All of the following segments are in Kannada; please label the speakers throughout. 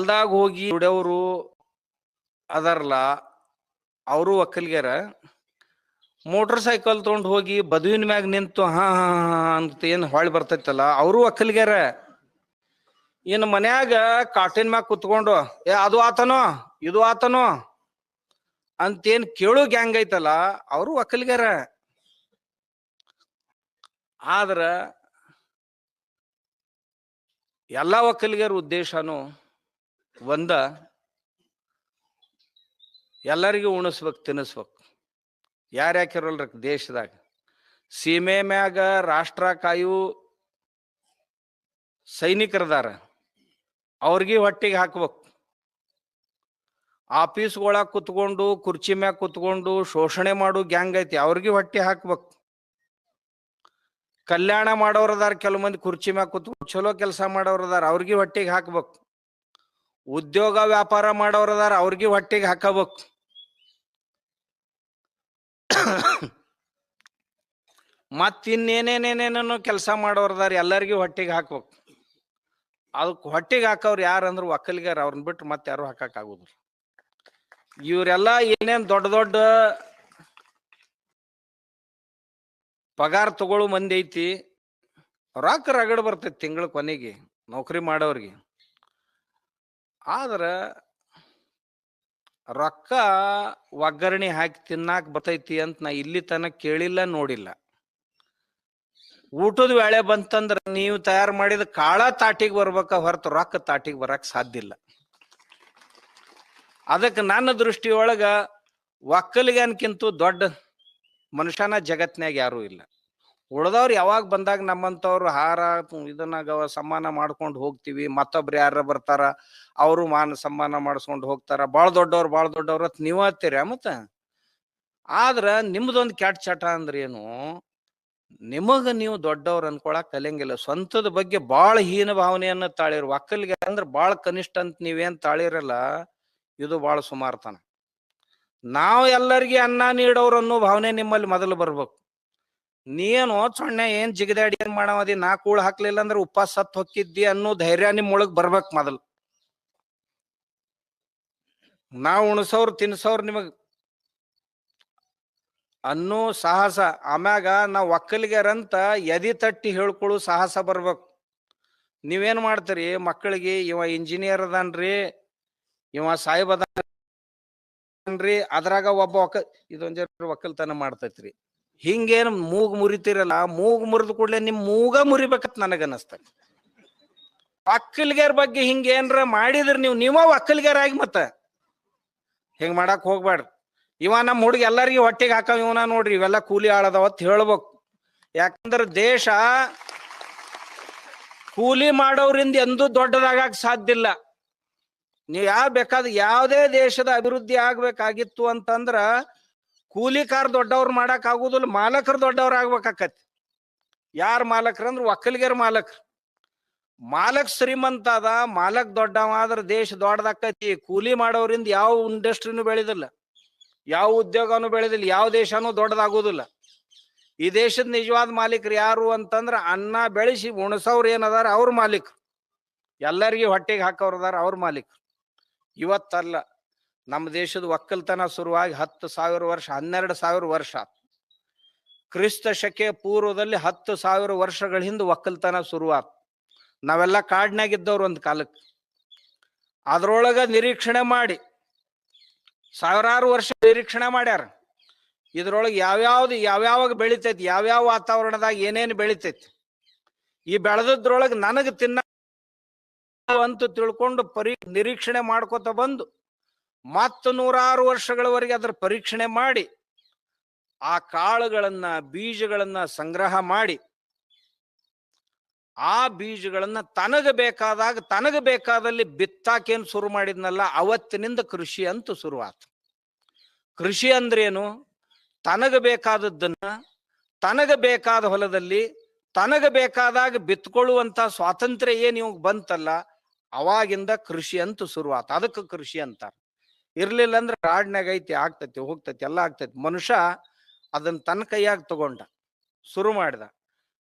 Speaker 1: ಹೊಲ್ದಾಗ ಹೋಗಿ ದುಡಿಯವರು ಅದಾರಲ್ಲ ಅವರು ಒಕ್ಕಲಿಗ್ಯಾರ, ಮೋಟರ್ ಸೈಕಲ್ ತೊಗೊಂಡು ಹೋಗಿ ಬದುವಿನ ಮ್ಯಾಗ ನಿಂತು ಹಾ ಹಾ ಹಾ ಅಂತ ಏನು ಹೊಳೆ ಬರ್ತೈತಲ್ಲ, ಅವರು ಒಕ್ಕಲಿಗ್ಯಾರ. ಏನು ಮನ್ಯಾಗ ಕಾಟಿನ ಮ್ಯಾಗ ಕುತ್ಕೊಂಡು, ಏ, ಅದು ಆತನೋ, ಇದು ಆತನೋ ಅಂತೇನು ಕೇಳು ಗ್ಯಾಂಗ್ ಐತಲ್ಲ, ಅವರು ಒಕ್ಕಲ್ಗ್ಯಾರ. ಆದ್ರ, ಎಲ್ಲ ಒಕ್ಕಲಿಗರ ಉದ್ದೇಶನು ಒಂದ, ಎಲ್ಲರಿಗೂ ಉಣಿಸ್ಬೇಕು, ತಿನ್ನಿಸ್ಬೇಕು. ಯಾರ್ಯಾಕಿರಲ್ರ ದೇಶದಾಗ? ಸೀಮೆ ಮ್ಯಾಗ ರಾಷ್ಟ್ರ ಕಾಯು ಸೈನಿಕರದಾರ. ಅವ್ರಿಗೆ ಹೊಟ್ಟಿಗೆ ಹಾಕ್ಬೇಕು. ಆಫೀಸ್ಗೊಳಗ ಕುತ್ಕೊಂಡು, ಕುರ್ಚಿ ಮ್ಯಾಗ ಕುತ್ಕೊಂಡು, ಶೋಷಣೆ ಮಾಡು ಗ್ಯಾಂಗ್ ಐತಿ, ಅವ್ರಿಗೆ ಹೊಟ್ಟೆ ಹಾಕ್ಬೇಕು. ಕಲ್ಯಾಣ ಮಾಡೋರದಾರ ಕೆಲವು ಮಂದಿ ಕುರ್ಚಿ ಮ್ಯಾಗ ಕುತ್ಕೊಂಡು, ಚಲೋ ಕೆಲಸ ಮಾಡೋರದಾರ ಅವ್ರಿಗೆ ಹೊಟ್ಟೆಗೆ ಹಾಕ್ಬೇಕು. ಉದ್ಯೋಗ ವ್ಯಾಪಾರ ಮಾಡೋರು ಮಾಡೋರದಾರ ಅವ್ರಿಗೆ ಹೊಟ್ಟೆಗೆ ಹಾಕಬೇಕು. ಮತ್ ಇನ್ನೇನೇನೇನೇನೋ ಕೆಲಸ ಮಾಡೋರದಾರ ಎಲ್ಲರಿಗೂ ಹೊಟ್ಟೆಗೆ ಹಾಕ್ಬೇಕು. ಅದಕ್ಕೆ ಹೊಟ್ಟೆಗೆ ಹಾಕೋರು ಯಾರಂದ್ರೆ ಒಕ್ಕಲಿಗಾರ ಅವ್ರನ್ನ ಬಿಟ್ಟು ಮತ್ತೆ ಯಾರು ಹಾಕಕ್ ಆಗುದಿಲ್ಲ. ಇವರೆಲ್ಲ ಏನೇನು ದೊಡ್ಡ ದೊಡ್ಡ ಪಗಾರ ತಗೊಳ್ಳೋ ಮಂದಿ ಐತಿ ರೊಕ್ಕ ರಗಡ್ ಬರ್ತೈತಿ ತಿಂಗಳ ಕೊನೆಗೆ, ನೌಕರಿ ಮಾಡೋರಿಗೆ. ಆದ್ರ ರೊಕ್ಕ ಒಗ್ಗರಣೆ ಹಾಕಿ ತಿನ್ನಾಕ ಬರ್ತೈತಿ ಅಂತ ನಾ ಇಲ್ಲಿ ತನಕ ಕೇಳಿಲ್ಲ, ನೋಡಿಲ್ಲ. ಊಟದ ವೇಳೆ ಬಂತಂದ್ರ ನೀವು ತಯಾರು ಮಾಡಿದ ಕಾಳ ತಾಟಿಗೆ ಬರ್ಬೇಕ ಹೊರತು ರೊಕ್ಕ ತಾಟಿಗೆ ಬರಕ್ ಸಾಧ್ಯ ಇಲ್ಲ. ಅದಕ್ಕೆ ನನ್ನ ದೃಷ್ಟಿಯೊಳಗ ಒಕ್ಕಲಿಗನ್ಕಿಂತೂ ದೊಡ್ಡ ಮನುಷ್ಯನ ಜಗತ್ನಾಗ ಯಾರೂ ಇಲ್ಲ. ಉಳ್ದವ್ರು ಯಾವಾಗ ಬಂದಾಗ ನಮ್ಮಂತವ್ರು ಹಾರ, ಇದನ್ನ ಗವ ಸಮ್ಮಾನ ಮಾಡ್ಕೊಂಡು ಹೋಗ್ತೀವಿ. ಮತ್ತೊಬ್ರು ಯಾರ ಬರ್ತಾರ, ಅವರು ಮಾನ ಸಮ್ಮಾನ ಮಾಡಿಸ್ಕೊಂಡು ಹೋಗ್ತಾರ. ಭಾಳ ದೊಡ್ಡವ್ರು ಭಾಳ ದೊಡ್ಡವ್ರ ನೀವ್ ಹತ್ತೀರ ಮತ್ತ? ಆದ್ರ ನಿಮ್ದೊಂದು ಕೆಟ್ಟ ಚಟ ಅಂದ್ರೇನು ನಿಮಗ ನೀವು ದೊಡ್ಡವ್ರು ಅನ್ಕೊಳಕ್ ಕಲಿಯಂಗಿಲ್ಲ ಸ್ವಂತದ ಬಗ್ಗೆ ಬಾಳ ಹೀನ ಭಾವನೆಯನ್ನ ತಾಳಿರು ಒಕ್ಕಲಿಗೆ ಅಂದ್ರೆ ಬಾಳ ಕನಿಷ್ಠ ಅಂತ ನೀವೇನ್ ತಾಳಿರಲ್ಲ, ಇದು ಬಾಳ ಸುಮಾರ್ತನ ನಾವು ಎಲ್ಲರಿಗೆ ಅನ್ನ ನೀಡೋರು ಅನ್ನೋ ಭಾವನೆ ನಿಮ್ಮಲ್ಲಿ ಮೊದಲು ಬರ್ಬೇಕು. ನೀನು ಸೊಣ್ಣೆ ಏನ್ ಜಿಗದಾಡಿ ಏನ್ ಮಾಡವದಿ? ನಾ ಕೂಳ್ ಹಾಕ್ಲಿಲ್ಲ ಅಂದ್ರೆ ಉಪವಾಸ ಸತ್ ಹೊಕ್ಕಿದ್ದಿ ಅನ್ನೋ ಧೈರ್ಯ ನಿಮ್ಮೊಳಗ್ ಬರ್ಬೇಕ್ ಮೊದಲು. ನಾವು ಉಣಸೋರ್ ತಿನ್ಸೋರ್ ನಿಮಗ್ ಅನ್ನೋ ಸಾಹಸ. ಆಮ್ಯಾಗ ನಾ ಒಕ್ಕಲಿಗರಂತ ಎದಿ ತಟ್ಟಿ ಹೇಳ್ಕೊಳ್ಳೋ ಸಾಹಸ ಬರ್ಬೇಕು. ನೀವೇನ್ ಮಾಡ್ತೀರಿ? ಮಕ್ಕಳಿಗೆ ಇವ ಇಂಜಿನಿಯರ್ ಅದಾನ್ರಿ, ಇವ ಸಾಹೇಬ್ ಅದಾನ್ರಿ, ಅದ್ರಾಗ ಒಬ್ಬ ಒಕ್ಕ ಇದೊಂದ್ ಒಕ್ಕಲ್ತನ ಮಾಡ್ತೈತ್ರಿ. ಹಿಂಗೇನ್ ಮೂಗು ಮುರಿತಿರಲ್ಲ ಮೂಗು ಮುರಿದ ಕೂಡ್ಲೆ ನಿಮ್ ಮೂಗ ಮುರಿಬೇಕತ್ ನನಗೆ ಅನಸ್ತು ಒಕ್ಕಲಿಗರ ಬಗ್ಗೆ ಹಿಂಗೇನ್ರ ಮಾಡಿದ್ರ ನೀವು ನೀವ ಆಗಿ ಮತ್ತ. ಹಿಂಗ್ ಮಾಡಕ್ ಹೋಗ್ಬೇಡ್ರಿ ಇವ ನಮ್ಮ ಹುಡುಗ ಎಲ್ಲರಿಗೂ ಹೊಟ್ಟೆಗೆ ಹಾಕವ್ ಇವನ ನೋಡ್ರಿ, ಇವೆಲ್ಲ ಕೂಲಿ ಆಳದವತ್ ಹೇಳ್ಬೇಕು. ಯಾಕಂದ್ರ ದೇಶ ಕೂಲಿ ಮಾಡೋರಿಂದ ಎಂದೂ ದೊಡ್ಡದಾಗಕ್ ಸಾಧ್ಯ ಇಲ್ಲ. ನೀವು ಯಾವ ಬೇಕಾದ ಯಾವುದೇ ದೇಶದ ಅಭಿವೃದ್ಧಿ ಆಗ್ಬೇಕಾಗಿತ್ತು ಅಂತಂದ್ರ ಕೂಲಿಕಾರ್ ದೊಡ್ಡವ್ರು ಮಾಡಕ್ ಆಗುದಿಲ್ಲ, ಮಾಲಕರು ದೊಡ್ಡವ್ರು ಆಗ್ಬೇಕಾಕತಿ ಯಾರ ಮಾಲಕರು ಅಂದ್ರೆ ಒಕ್ಕಲಿಗರ ಮಾಲಕರು. ಮಾಲಕ್ ಶ್ರೀಮಂತ ಅದ, ಮಾಲಕ್ ದೊಡ್ಡವ ಆದ್ರೆ ದೇಶ ದೊಡ್ಡದಾಕತಿ ಕೂಲಿ ಮಾಡೋರಿಂದ ಯಾವ ಇಂಡಸ್ಟ್ರಿನೂ ಬೆಳೆದಿಲ್ಲ, ಯಾವ ಉದ್ಯೋಗನೂ ಬೆಳೆದಿಲ್ಲ, ಯಾವ ದೇಶನೂ ದೊಡ್ಡದಾಗುದಿಲ್ಲ. ಈ ದೇಶದ ನಿಜವಾದ ಮಾಲೀಕರು ಯಾರು ಅಂತಂದ್ರೆ ಅನ್ನ ಬೆಳೆಸಿ ಉಣಸವ್ರು ಏನದಾರ ಅವ್ರ ಮಾಲೀಕರು. ಎಲ್ಲರಿಗೂ ಹೊಟ್ಟೆಗೆ ಹಾಕೋರು ಅದಾರ ಅವ್ರ ಮಾಲೀಕರು. ಇವತ್ತಲ್ಲ ನಮ್ಮ ದೇಶದ ಒಕ್ಕಲ್ತನ ಶುರುವಾಗಿ ಹತ್ತು ಸಾವಿರ ವರ್ಷ, ಹನ್ನೆರಡು ಸಾವಿರ ವರ್ಷ ಕ್ರಿಸ್ತ ಶಕೆ ಪೂರ್ವದಲ್ಲಿ ಹತ್ತು ಸಾವಿರ ವರ್ಷಗಳ ಹಿಂದೆ ಒಕ್ಕಲ್ತನ ಶುರುವಾತ್. ನಾವೆಲ್ಲ ಕಾಡಿನಾಗಿದ್ದವ್ರು ಒಂದ್ ಕಾಲಕ್ಕೆ. ಅದರೊಳಗೆ ನಿರೀಕ್ಷಣೆ ಮಾಡಿ, ಸಾವಿರಾರು ವರ್ಷ ನಿರೀಕ್ಷಣೆ ಮಾಡ್ಯಾರ. ಇದ್ರೊಳಗೆ ಯಾವ್ಯಾವ್ದು, ಯಾವ್ಯಾವಾಗ ಬೆಳಿತೈತಿ, ಯಾವ್ಯಾವ ವಾತಾವರಣದಾಗ ಏನೇನು ಬೆಳಿತೈತಿ. ಈ ಬೆಳೆದದ್ರೊಳಗೆ ನನಗೆ ತಿನ್ನ ಅಂತ ತಿಳ್ಕೊಂಡು ಪರಿ ನಿರೀಕ್ಷಣೆ ಮಾಡ್ಕೋತ ಬಂದು ಮತ್ತ ನೂರಾರು ವರ್ಷಗಳವರೆಗೆ ಅದರ ಪರೀಕ್ಷಣೆ ಮಾಡಿ, ಆ ಕಾಳುಗಳನ್ನ, ಬೀಜಗಳನ್ನ ಸಂಗ್ರಹ ಮಾಡಿ, ಆ ಬೀಜಗಳನ್ನ ತನಗ ಬೇಕಾದಾಗ, ತನಗ ಬೇಕಾದಲ್ಲಿ ಬಿತ್ತಾಕೇನು ಶುರು ಮಾಡಿದ್ನಲ್ಲ, ಅವತ್ತಿನಿಂದ ಕೃಷಿ ಅಂತೂ ಶುರುವಾತು. ಕೃಷಿ ಅಂದ್ರೇನು? ತನಗ ಬೇಕಾದದ್ದನ್ನ, ತನಗ ಬೇಕಾದ ಹೊಲದಲ್ಲಿ, ತನಗ ಬೇಕಾದಾಗ ಬಿತ್ಕೊಳ್ಳುವಂತ ಸ್ವಾತಂತ್ರ್ಯ ಏನು ಇವಾಗ ಬಂತಲ್ಲ, ಅವಾಗಿಂದ ಕೃಷಿ ಅಂತೂ ಶುರುವಾತು. ಅದಕ್ಕೆ ಕೃಷಿ ಅಂತಾರ. ಇರ್ಲಿಲ್ಲ ಅಂದ್ರೆ ಕಾಡ್ನಾಗ ಐತಿ, ಆಗ್ತತಿ, ಹೋಗ್ತತಿ, ಎಲ್ಲ ಆಗ್ತತಿ. ಮನುಷ್ಯ ಅದನ್ನ ತನ್ನ ಕೈಯಾಗ ತಗೊಂಡ, ಶುರು ಮಾಡಿದ.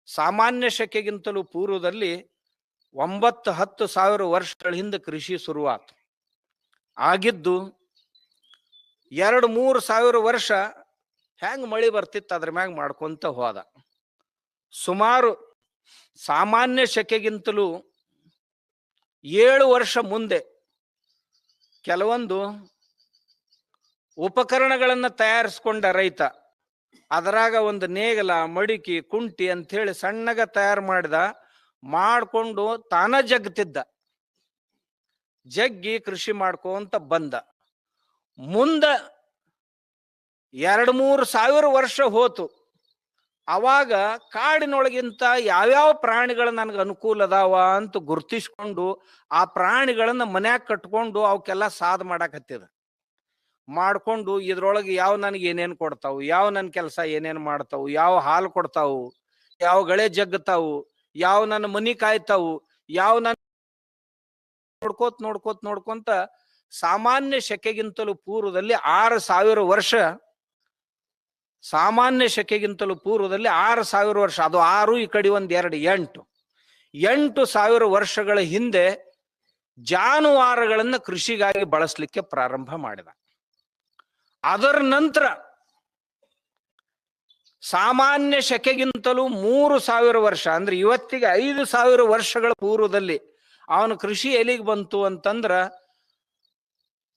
Speaker 1: ಸಾಮಾನ್ಯ ಶಕೆಗಿಂತಲೂ ಪೂರ್ವದಲ್ಲಿ ಒಂಬತ್ತು ಹತ್ತು ಸಾವಿರ ವರ್ಷಗಳ ಹಿಂದೆ ಕೃಷಿ ಶುರುವಾತು. ಆಗಿದ್ದು ಎರಡು ಮೂರು ಸಾವಿರ ವರ್ಷ ಹೆಂಗೆ ಮಳೆ ಬರ್ತಿತ್ತು ಅದ್ರ ಮ್ಯಾಗ ಮಾಡ್ಕೊಂತ ಹೋದ. ಸುಮಾರು ಸಾಮಾನ್ಯ ಶಕೆಗಿಂತಲೂ ಏಳು ವರ್ಷ ಮುಂದೆ ಕೆಲವೊಂದು ಉಪಕರಣಗಳನ್ನ ತಯಾರಿಸ್ಕೊಂಡ ರೈತ, ಅದರಾಗ ಒಂದು ನೇಗಲ, ಮಡಿಕೆ, ಕುಂಟಿ ಅಂಥೇಳಿ ಸಣ್ಣಗ ತಯಾರು ಮಾಡಿದ, ಮಾಡಿಕೊಂಡು ತಾನ ಜಗ್ತಿದ್ದ. ಜಗ್ಗಿ ಕೃಷಿ ಮಾಡ್ಕೊಂತ ಬಂದ. ಮುಂದ ಎರಡು ಮೂರು ಸಾವಿರ ವರ್ಷ ಹೋತು. ಅವಾಗ ಕಾಡಿನೊಳಗಿಂತ ಯಾವ್ಯಾವ ಪ್ರಾಣಿಗಳು ನನಗೆ ಅನುಕೂಲ ಅದಾವ ಅಂತ ಗುರ್ತಿಸ್ಕೊಂಡು ಆ ಪ್ರಾಣಿಗಳನ್ನ ಮನ್ಯಾಗ ಕಟ್ಕೊಂಡು ಅವಕ್ಕೆಲ್ಲ ಸಾದ್ ಮಾಡಾಕತ್ತಿದ. ಮಾಡ್ಕೊಂಡು ಇದ್ರೊಳಗೆ ಯಾವ ನನಗೆ ಏನೇನು ಕೊಡ್ತಾವು, ಯಾವ ನನ್ನ ಕೆಲಸ ಏನೇನು ಮಾಡ್ತಾವು, ಯಾವ ಹಾಲು ಕೊಡ್ತಾವು, ಯಾವ ಗಳೆ ಜಗ್ತಾವು, ಯಾವ ನನ್ನ ಮನಿ ಕಾಯ್ತಾವು, ಯಾವ ನನ್ನ ನೋಡ್ಕೋತ್ ನೋಡ್ಕೋತ್ ನೋಡ್ಕೊಂತ ಸಾಮಾನ್ಯ ಶಕೆಗಿಂತಲೂ ಪೂರ್ವದಲ್ಲಿ ಆರು ಸಾವಿರ ವರ್ಷ, ಸಾಮಾನ್ಯ ಶಕೆಗಿಂತಲೂ ಪೂರ್ವದಲ್ಲಿ ಆರು ಸಾವಿರ ವರ್ಷ, ಅದು ಆರು, ಈ ಕಡೆ ಒಂದ್ ಎರಡು, ಎಂಟು ಎಂಟು ಸಾವಿರ ವರ್ಷಗಳ ಹಿಂದೆ ಜಾನುವಾರುಗಳನ್ನ ಕೃಷಿಗಾಗಿ ಬಳಸಲಿಕ್ಕೆ ಪ್ರಾರಂಭ ಮಾಡಿದ. ಅದರ ನಂತರ ಸಾಮಾನ್ಯ ಶಕೆಗಿಂತಲೂ ಮೂರು ಸಾವಿರ ವರ್ಷ, ಅಂದ್ರೆ ಇವತ್ತಿಗೆ ಐದು ಸಾವಿರ ವರ್ಷಗಳ ಪೂರ್ವದಲ್ಲಿ ಅವನು ಕೃಷಿ ಎಲ್ಲಿಗೆ ಬಂತು ಅಂತಂದ್ರ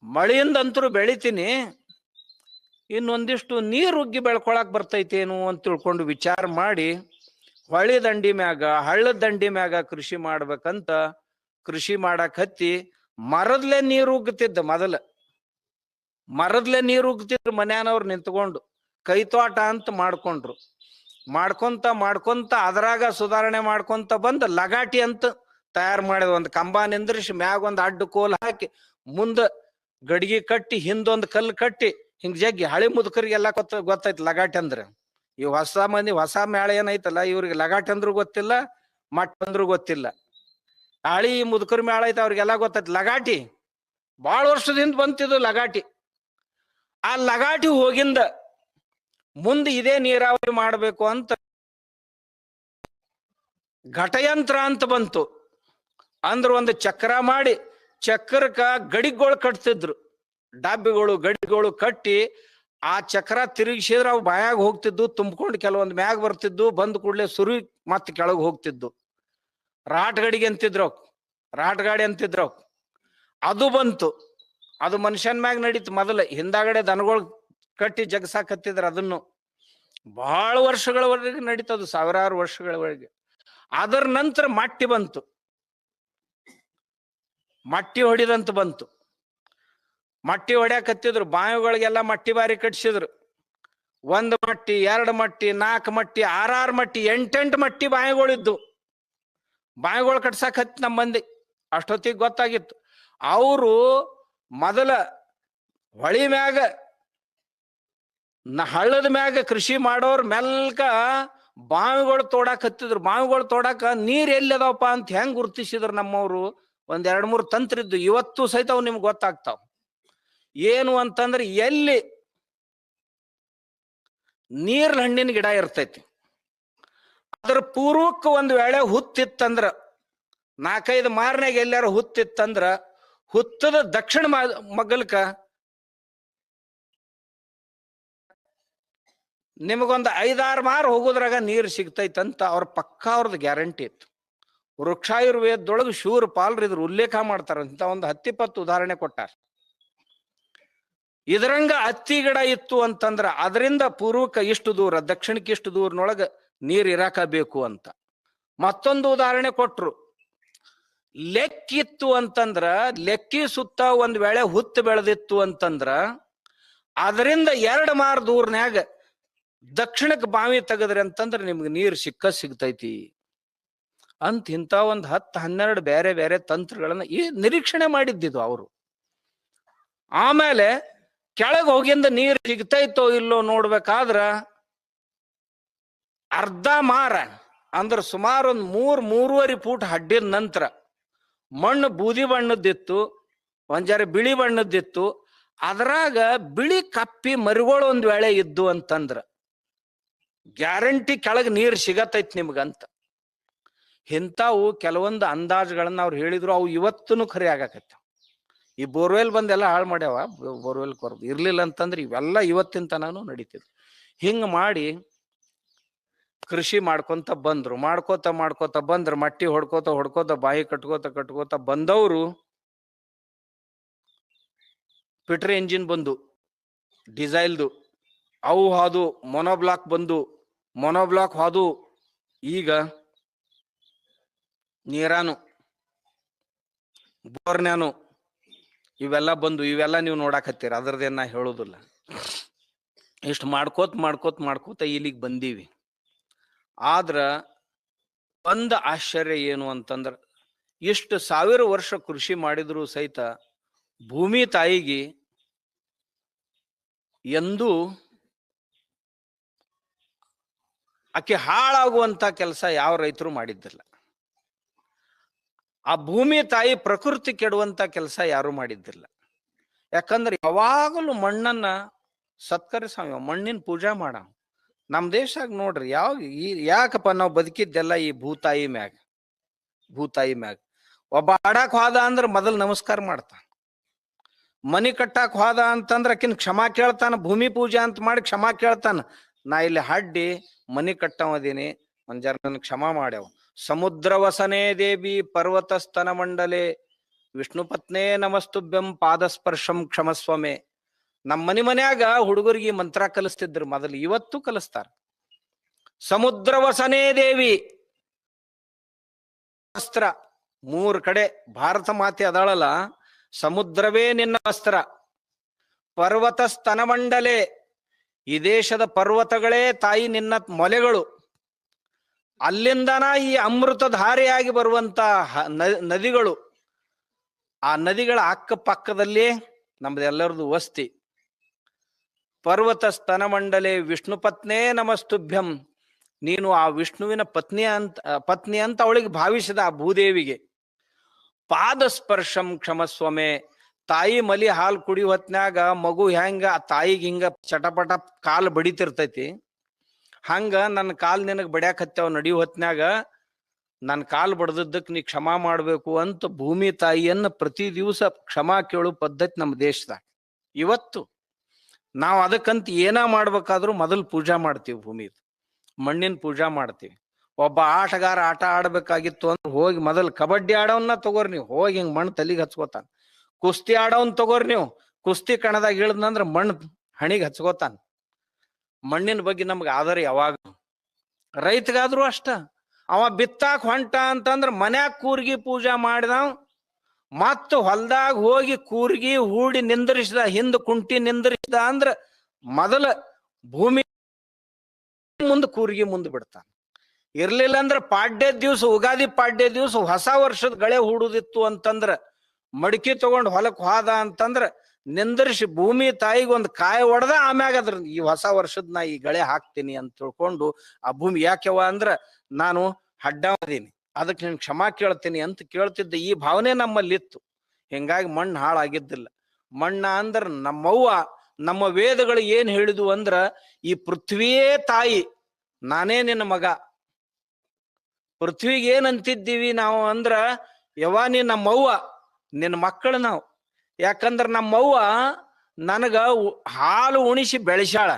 Speaker 1: ಮಳೆಯಿಂದಂತರೂ ಬೆಳಿತೀನಿ, ಇನ್ನೊಂದಿಷ್ಟು ನೀರು ಉಗ್ಗಿ ಬೆಳ್ಕೊಳಕ್ ಬರ್ತೈತೇನು ಅಂತ ತಿಳ್ಕೊಂಡು ವಿಚಾರ ಮಾಡಿ ಹೊಳಿ ದಂಡಿ ಮ್ಯಾಗ, ಹಳ್ಳದ ದಂಡಿ ಮ್ಯಾಗ ಕೃಷಿ ಮಾಡ್ಬೇಕಂತ ಕೃಷಿ ಮಾಡಕ್ ಹತ್ತಿ ಮರದ್ಲೆ ನೀರು ಮೊದಲ. ಮರದ್ಲೆ ನೀರು ಉಗ್ತಿದ್ರು ಮನ್ಯಾನವ್ರು ನಿಂತ್ಕೊಂಡು ಕೈತೋಟ ಅಂತ ಮಾಡ್ಕೊಂಡ್ರು. ಮಾಡ್ಕೊಂತ ಮಾಡ್ಕೊಂತ ಅದ್ರಾಗ ಸುಧಾರಣೆ ಮಾಡ್ಕೊಂತ ಬಂದು ಲಗಾಟಿ ಅಂತ ತಯಾರು ಮಾಡಿದ ಒಂದು ಕಂಬ ನಿಂದ್ರಿಸಿ ಮ್ಯಾಗ ಒಂದು ಅಡ್ಡ ಕೋಲ್ ಹಾಕಿ ಮುಂದ ಗಡಿಗೆ ಕಟ್ಟಿ, ಹಿಂದೊಂದು ಕಲ್ಲು ಕಟ್ಟಿ, ಹಿಂಗ್ ಜಗ್ಗಿ ಹಳಿ ಮುದುಕರಿಗೆಲ್ಲ ಗೊತ್ತ, ಗೊತ್ತೈತಿ ಲಗಾಟಿ ಅಂದ್ರೆ. ಈ ಹೊಸ ಮಂದಿ ಹೊಸ ಮೇಳ ಏನೈತಲ್ಲ, ಇವ್ರಿಗೆ ಲಗಾಟಿ ಅಂದ್ರೂ ಗೊತ್ತಿಲ್ಲ ಮಟ್ಟ ಅಂದ್ರೂ ಗೊತ್ತಿಲ್ಲ. ಹಳಿ ಮುದುಕರ್ ಮೇಳ ಐತೆ, ಅವ್ರಿಗೆಲ್ಲ ಗೊತ್ತೈತಿ ಲಗಾಟಿ. ಬಹಳ ವರ್ಷದಿಂದ ಬಂತಿದ್ದು ಲಗಾಟಿ. ಆ ಲಗಾಟಿ ಹೋಗಿಂದ ಮುಂದೆ ಇದೇ ನೀರಾವರಿ ಮಾಡಬೇಕು ಅಂತ ಘಟಯಂತ್ರ ಅಂತ ಬಂತು ಅಂದ್ರೆ ಒಂದು ಚಕ್ರ ಮಾಡಿ ಚಕ್ರಕ ಗಡಿಗಳು ಕಟ್ತಿದ್ರು ಡಬ್ಬಿಗಳು, ಗಡಿಗಳು ಕಟ್ಟಿ ಆ ಚಕ್ರ ತಿರುಗಿಸಿದ್ರೆ ಅವು ಬಾಯಾಗ ಹೋಗ್ತಿದ್ದು ತುಂಬಿಕೊಂಡು ಕೆಲವೊಂದು ಮ್ಯಾಗ ಬರ್ತಿದ್ದು ಬಂದ ಕೂಡಲೇ ಸುರಿ ಮತ್ತೆ ಕೆಳಗೆ ಹೋಗ್ತಿದ್ದು ರಾಟ್ ಗಡಿಗೆ ಅಂತಿದ್ರು. ರಾಟ್ ಗಾಡಿ ಅಂತಿದ್ರು. ಅದು ಬಂತು ಅದು ಮನುಷ್ಯನ್ ಮ್ಯಾಗ ನಡೀತು ಮೊದಲ. ಹಿಂದಾಗಡೆ ದನಗಳು ಕಟ್ಟಿ ಜಗಸಾಕತ್ತಿದ್ರ ಅದನ್ನು. ಬಹಳ ವರ್ಷಗಳವರೆಗೆ ನಡೀತದು ಸಾವಿರಾರು ವರ್ಷಗಳವರೆಗೆ. ಅದರ ನಂತರ ಮಟ್ಟಿ ಬಂತು. ಮಟ್ಟಿ ಹೊಡಿದಂತ ಬಂತು. ಮಟ್ಟಿ ಹೊಡ್ಯಾಕತ್ತಿದ್ರು ಬಾವಿಗಳಿಗೆಲ್ಲ ಮಟ್ಟಿ ಬಾರಿ ಕಟ್ಸಿದ್ರು. ಒಂದು ಮಟ್ಟಿ, ಎರಡು ಮಟ್ಟಿ ನಾಲ್ಕು ಮಟ್ಟಿ, ಆರಾರು ಮಟ್ಟಿ, ಎಂಟೆಂಟು ಮಟ್ಟಿ ಬಾವಿಗಳಿದ್ದು ಬಾವಿಗಳು ಕಟ್ಸಾಕತ್ತಿ ನಮ್ಮ ಮಂದಿ. ಅಷ್ಟೊತ್ತಿಗೆ ಗೊತ್ತಾಗಿತ್ತು. ಅವರು ಮೊದಲ ಹೊಳಿ ಮ್ಯಾಗ, ನ ಹಳ್ಳದ ಮ್ಯಾಗ ಕೃಷಿ ಮಾಡೋರ್ ಮೆಲ್ಕ ಬಾವಿಗಳು ತೋಡಾಕ್ ಹತ್ತಿದ್ರು. ಬಾವಿಗಳು ತೋಡಾಕ ನೀರ್ ಎಲ್ಲಿ ಅದಾವಪ್ಪ ಅಂತ ಹೆಂಗ್ ಗುರುತಿಸಿದ್ರು ನಮ್ಮವರು? ಒಂದ್ ಎರಡ್ ಮೂರು ತಂತ್ರ ಇದ್ದು, ಇವತ್ತು ಸಹಿತ ಅವು ನಿಮ್ಗೆ ಗೊತ್ತಾಗ್ತಾವ. ಏನು ಅಂತಂದ್ರೆ ಎಲ್ಲಿ ನೀರ್ ಹಣ್ಣಿನ ಗಿಡ ಇರ್ತೈತಿ. ಅದ್ರ ಪೂರ್ವಕ್ಕೆ ಒಂದ್ ವೇಳೆ ಹುತ್ತಿತ್ತಂದ್ರ ನಾಲ್ಕೈದು ಮಾರನೆಗೆ ಎಲ್ಲಾರು ಹುತ್ತಿತ್ತಂದ್ರ ಹುತ್ತದ ದಕ್ಷಿಣ ಮಗ್ಗಲ್ಕ ನಿಮಗೊಂದು ಐದಾರು ಮಾರು ಹೋಗೋದ್ರಾಗ ನೀರು ಸಿಗ್ತೈತಂತ ಅವ್ರ ಪಕ್ಕ ಅವ್ರದ್ದು ಗ್ಯಾರಂಟಿ ಇತ್ತು. ವೃಕ್ಷಾಯುರ್ವೇದದೊಳಗೆ ಶೂರ್ ಪಾಲ್ರು ಇದ್ರ ಉಲ್ಲೇಖ ಮಾಡ್ತಾರಂತ ಒಂದು ಹತ್ತಿಪ್ಪತ್ತು ಉದಾಹರಣೆ ಕೊಟ್ಟಾರ. ಇದರಂಗ ಹತ್ತಿ ಗಿಡ ಇತ್ತು ಅಂತಂದ್ರ ಅದರಿಂದ ಪೂರ್ವಕ್ಕೆ ಇಷ್ಟು ದೂರ, ದಕ್ಷಿಣಕ್ಕೆ ಇಷ್ಟು ದೂರನೊಳಗೆ ನೀರು ಇರಾಕ ಬೇಕು ಅಂತ. ಮತ್ತೊಂದು ಉದಾಹರಣೆ ಕೊಟ್ರು. ಲೆಕ್ಕಿತ್ತು ಅಂತಂದ್ರ, ಲೆಕ್ಕಿ ಸುತ್ತ ಒಂದ್ ವೇಳೆ ಹುತ್ತು ಬೆಳೆದಿತ್ತು ಅಂತಂದ್ರ, ಅದರಿಂದ ಎರಡು ಮಾರ್ ದೂರ್ನ್ಯಾಗ ದಕ್ಷಿಣಕ್ಕೆ ಬಾವಿ ತೆಗದ್ರಿ ಅಂತಂದ್ರ ನಿಮ್ಗೆ ನೀರು ಸಿಕ್ಕ ಸಿಗ್ತೈತಿ. ಅಂತ ಇಂಥ ಒಂದು ಹತ್ತು ಹನ್ನೆರಡು ಬೇರೆ ಬೇರೆ ತಂತ್ರಗಳನ್ನ ಈ ನಿರೀಕ್ಷಣೆ ಮಾಡಿದ್ದಿದ್ದು ಅವರು. ಆಮೇಲೆ ಕೆಳಗೆ ಹೋಗಿಂದ ನೀರು ಸಿಗ್ತೈತೋ ಇಲ್ಲೋ ನೋಡ್ಬೇಕಾದ್ರ ಅರ್ಧ ಮಾರ, ಅಂದ್ರ ಸುಮಾರು ಒಂದ್ ಮೂರ್, ಮೂರುವರೆ ಫೂಟ್ ಹಡ್ಡಿದ ನಂತರ ಮಣ್ಣು ಬೂದಿ ಬಣ್ಣದ್ದಿತ್ತು ಒಂಜಾರ ಜರ ಬಿಳಿ ಬಣ್ಣದ್ದಿತ್ತು, ಅದ್ರಾಗ ಬಿಳಿ ಕಪ್ಪಿ ಮರಿಗಳು ಒಂದ್ ವೇಳೆ ಇದ್ದು ಅಂತಂದ್ರ ಗ್ಯಾರಂಟಿ ಕೆಳಗ್ ನೀರ್ ಸಿಗತೈತ್ ನಿಮ್ಗಂತ. ಇಂಥವು ಕೆಲವೊಂದು ಅಂದಾಜುಗಳನ್ನ ಅವ್ರು ಹೇಳಿದ್ರು, ಅವು ಇವತ್ತೂ ಖರೆ ಆಗಾಕತ್ತ ಈ ಬೋರ್ವೆಲ್ ಬಂದೆಲ್ಲ ಹಾಳು ಮಾಡ್ಯಾವ ಬೋರ್ವೆಲ್ ಕೊರದು ಇರ್ಲಿಲ್ಲ ಅಂತಂದ್ರೆ ಇವೆಲ್ಲ ಇವತ್ತಿನ ತನಾನು ನಡೀತಿದ್ವು. ಹಿಂಗೆ ಮಾಡಿ ಕೃಷಿ ಮಾಡ್ಕೊಂತ ಬಂದ್ರು. ಮಾಡ್ಕೋತ ಮಾಡ್ಕೋತ ಬಂದ್ರು. ಮಟ್ಟಿ ಹೊಡ್ಕೋತ ಹೊಡ್ಕೋತ ಬಾಯಿ ಕಟ್ಕೋತ ಕಟ್ಕೋತ ಬಂದವರು ಪಿಟ್ರಿ ಎಂಜಿನ್ ಬಂದು, ಡಿಸೈಲ್ದು, ಅವು ಹಾದು, ಮೊನೋಬ್ಲಾಕ್ ಬಂದು, ಮೊನೋಬ್ಲಾಕ್ ಹಾದು, ಈಗ ನೀರಾನು, ಬೋರ್ನ್ಯಾನು ಇವೆಲ್ಲ ಬಂದು, ಇವೆಲ್ಲ ನೀವು ನೋಡಾಕತ್ತೀರ. ಅದ್ರದ್ದೇನ ನಾ ಹೇಳೋದಿಲ್ಲ. ಇಷ್ಟು ಮಾಡ್ಕೋತ ಮಾಡ್ಕೋತ ಮಾಡ್ಕೋತ ಇಲ್ಲಿಗೆ ಬಂದೀವಿ. ಆದ್ರ ಒಂದ ಆಶ್ಚರ್ಯ ಏನು ಅಂತಂದ್ರ, ಇಷ್ಟು ಸಾವಿರ ವರ್ಷ ಕೃಷಿ ಮಾಡಿದ್ರು ಸಹಿತ ಭೂಮಿ ತಾಯಿಗೆ ಎಂದೂ ಆಕೆ ಹಾಳಾಗುವಂತ ಕೆಲಸ ಯಾವ ರೈತರು ಮಾಡಿದ್ದಿಲ್ಲ. ಆ ಭೂಮಿ ತಾಯಿ ಪ್ರಕೃತಿ ಕೆಡುವಂತ ಕೆಲಸ ಯಾರು ಮಾಡಿದ್ದಿಲ್ಲ. ಯಾಕಂದ್ರೆ ಯಾವಾಗಲೂ ಮಣ್ಣನ್ನ ಸತ್ಕರಿಸ ಮಣ್ಣಿನ ಪೂಜಾ ಮಾಡ. ನಮ್ ದೇಶಾಗ ನೋಡ್ರಿ ಯಾವ ಈ, ಯಾಕಪ್ಪ ನಾವು ಬದುಕಿದ್ದೆಲ್ಲ ಈ ಭೂತಾಯಿ ಮ್ಯಾಗ ಭೂತಾಯಿ ಮ್ಯಾಗ. ಒಬ್ಬ ಆಡಾಕ್ ಹೋದ ಅಂದ್ರ ಮೊದಲು ನಮಸ್ಕಾರ ಮಾಡ್ತಾನ. ಮನಿ ಕಟ್ಟಾಕ್ ಹೋದ ಅಂತಂದ್ರ ಆಕಿನ ಕ್ಷಮಾ ಕೇಳ್ತಾನ, ಭೂಮಿ ಪೂಜೆ ಅಂತ ಮಾಡಿ ಕ್ಷಮಾ ಕೇಳ್ತಾನ. ನಾ ಇಲ್ಲಿ ಹಡ್ಡಿ, ಮನಿ ಕಟ್ಟವದೀನಿ ಒಂದ್ ಜರ ನನ್ ಕ್ಷಮಾ ಮಾಡ್ಯಾವ. ಸಮುದ್ರ ವಸನೇ ದೇವಿ ಪರ್ವತ ಸ್ತನ ಮಂಡಲೆ ವಿಷ್ಣು ಪತ್ನೇ ನಮಸ್ತುಭ್ಯಂ ಪಾದಸ್ಪರ್ಶಂ ಕ್ಷಮಸ್ವಮೆ. ನಮ್ಮ ಮನೆ ಮನ್ಯಾಗ ಹುಡುಗರಿಗೆ ಮಂತ್ರ ಕಲಿಸ್ತಿದ್ರು. ಮೊದಲು ಇವತ್ತು ಕಲಿಸ್ತಾರ. ಸಮುದ್ರ ವಸನೇ ದೇವಿ. ವಸ್ತ್ರ ಮೂರ್ ಕಡೆ ಭಾರತ ಮಾತೆ ಅದಾಳಲ್ಲ. ಸಮುದ್ರವೇ ನಿನ್ನ ವಸ್ತ್ರ ಪರ್ವತ ಸ್ತನಮಂಡಲೆ. ಈ ದೇಶದ ಪರ್ವತಗಳೇ ತಾಯಿ ನಿನ್ನ ಮೊಲೆಗಳು. ಅಲ್ಲಿಂದನ ಈ ಅಮೃತ ಧಾರೆಯಾಗಿ ಬರುವಂತ ನದಿಗಳು. ಆ ನದಿಗಳ ಅಕ್ಕಪಕ್ಕದಲ್ಲಿ ನಮ್ದೆಲ್ಲರದು ವಸ್ತಿ. ಪರ್ವತ ಸ್ತನಮಂಡಲೆ ವಿಷ್ಣು ಪತ್ನೇ ನಮಸ್ತುಭ್ಯಂ. ನೀನು ಆ ವಿಷ್ಣುವಿನ ಪತ್ನಿ ಅಂತ ಪತ್ನಿ ಅಂತ ಅವಳಿಗೆ ಭಾವಿಸಿದ ಆ ಭೂದೇವಿಗೆ. ಪಾದ ಸ್ಪರ್ಶಂ ಕ್ಷಮಸ್ವಮೆ. ತಾಯಿ ಮಲಿ ಹಾಲು ಕುಡಿಯೋ ಹೊತ್ನ್ಯಾಗ ಮಗು ಹೆಂಗ, ಆ ತಾಯಿಗೆ ಹಿಂಗ ಚಟಪಟ ಕಾಲು ಬಡಿತಿರ್ತೈತಿ. ಹಂಗ ನನ್ನ ಕಾಲ್ ನಿನಗೆ ಬಡ್ಯಾಕ್ ಹತ್ತಾವ ನಡಿಯೋ ಹೊತ್ನ್ಯಾಗ ನನ್ನ ಕಾಲು ಬಡದಿದ್ದಕ್ಕೆ ನೀ ಕ್ಷಮಾ ಮಾಡಬೇಕು ಅಂತ ಭೂಮಿ ತಾಯಿಯನ್ನ ಪ್ರತಿ ದಿವಸ ಕ್ಷಮಾ ಕೇಳೋ ಪದ್ಧತಿ ನಮ್ಮ ದೇಶದಾಗ. ಇವತ್ತು ನಾವು ಅದಕ್ಕಂತ ಏನ ಮಾಡ್ಬೇಕಾದ್ರೂ ಮೊದಲು ಪೂಜಾ ಮಾಡ್ತೀವಿ ಭೂಮಿ ಮಣ್ಣಿನ ಪೂಜಾ ಮಾಡ್ತೀವಿ. ಒಬ್ಬ ಆಟಗಾರ ಆಟ ಆಡ್ಬೇಕಾಗಿತ್ತು ಅಂದ್ರೆ ಹೋಗಿ ಮೊದಲು ಕಬಡ್ಡಿ ಆಡೋನ್ನ ತಗೋರಿ ನೀವು. ಹೋಗಿ ಹಿಂಗ್ ಮಣ್ಣು ತಲೆಗೆ ಹಚ್ಕೋತಾನ. ಕುಸ್ತಿ ಆಡೋನ್ ತಗೋರಿ ನೀವು. ಕುಸ್ತಿ ಕಣದಾಗ ಇಳಿದ್ನಂದ್ರ ಮಣ್ಣು ಹಣಿಗೆ ಹಚ್ಕೋತಾನ. ಮಣ್ಣಿನ ಬಗ್ಗೆ ನಮ್ಗೆ ಆದರ ಯಾವಾಗ? ರೈತಗಾದ್ರೂ ಅಷ್ಟ. ಅವ ಬಿತ್ತಾಕ್ ಹೊಂಟ ಅಂತಂದ್ರ ಮನ್ಯಾಗ ಕೂರ್ಗಿ ಪೂಜಾ ಮಾಡಿದವ್ ಮತ್ತ ಹೊಲ್ದಾಗ ಹೋಗಿ ಕೂರ್ಗಿ ಹೂಡಿ ನಿಂದ್ರಿಸಿದ, ಹಿಂದ್ ಕುಂಟಿ ನಿಂದ್ರಿಸಿದ ಅಂದ್ರ ಮೊದಲ ಭೂಮಿ ಮುಂದೆ ಕೂರ್ಗಿ ಮುಂದೆ ಬಿಡ್ತಾನ. ಇರ್ಲಿಲ್ಲ ಅಂದ್ರ ಪಾಡ್ಯ ದಿವ್ಸ, ಉಗಾದಿ ಪಾಡ್ಯ ದಿವ್ಸ ಹೊಸ ವರ್ಷದ ಗಳೆ ಹೂಡುದಿತ್ತು ಅಂತಂದ್ರ ಮಡಿಕೆ ತಗೊಂಡ್ ಹೊಲಕ್ ಹೋದ ಅಂತಂದ್ರ ನಿಂದ್ರಿಸಿ ಭೂಮಿ ತಾಯಿಗೆ ಒಂದು ಕಾಯ ಒಡೆದ, ಆಮ್ಯಾಗ ಅದ್ರ ಈ ಹೊಸ ವರ್ಷದ ನಾ ಈ ಗಳೆ ಹಾಕ್ತೀನಿ ಅಂತ ತಿಳ್ಕೊಂಡು ಆ ಭೂಮಿ ಯಾಕೆವ ಅಂದ್ರ ನಾನು ಹಡ್ಡ ಅದೀನಿ. ಅದಕ್ಕೆ ನಿನ್ ಕ್ಷಮಾ ಕೇಳ್ತೀನಿ ಅಂತ ಕೇಳ್ತಿದ್ದ ಈ ಭಾವನೆ ನಮ್ಮಲ್ಲಿತ್ತು. ಹಿಂಗಾಗಿ ಮಣ್ಣು ಹಾಳಾಗಿದ್ದಿಲ್ಲ. ಮಣ್ಣ ಅಂದ್ರ ನಮ್ಮವ್ವ ನಮ್ಮ ವೇದಗಳು ಏನ್ ಹೇಳಿದ್ವು ಅಂದ್ರ, ಈ ಪೃಥ್ವಿಯೇ ತಾಯಿ, ನಾನೇ ನಿನ್ನ ಮಗ. ಪೃಥ್ವಿಗೆ ಅಂತಿದ್ದೀವಿ ನಾವು ಅಂದ್ರ, ಯವ್ವ ನೀ ನಮ್ಮವ್ವ ನಿನ್ನ ಮಕ್ಕಳು ನಾವು. ಯಾಕಂದ್ರ ನಮ್ಮವ್ವ ನನಗ ಹಾಲು ಉಣಿಸಿ ಬೆಳೆಸ್ಯಾಳ.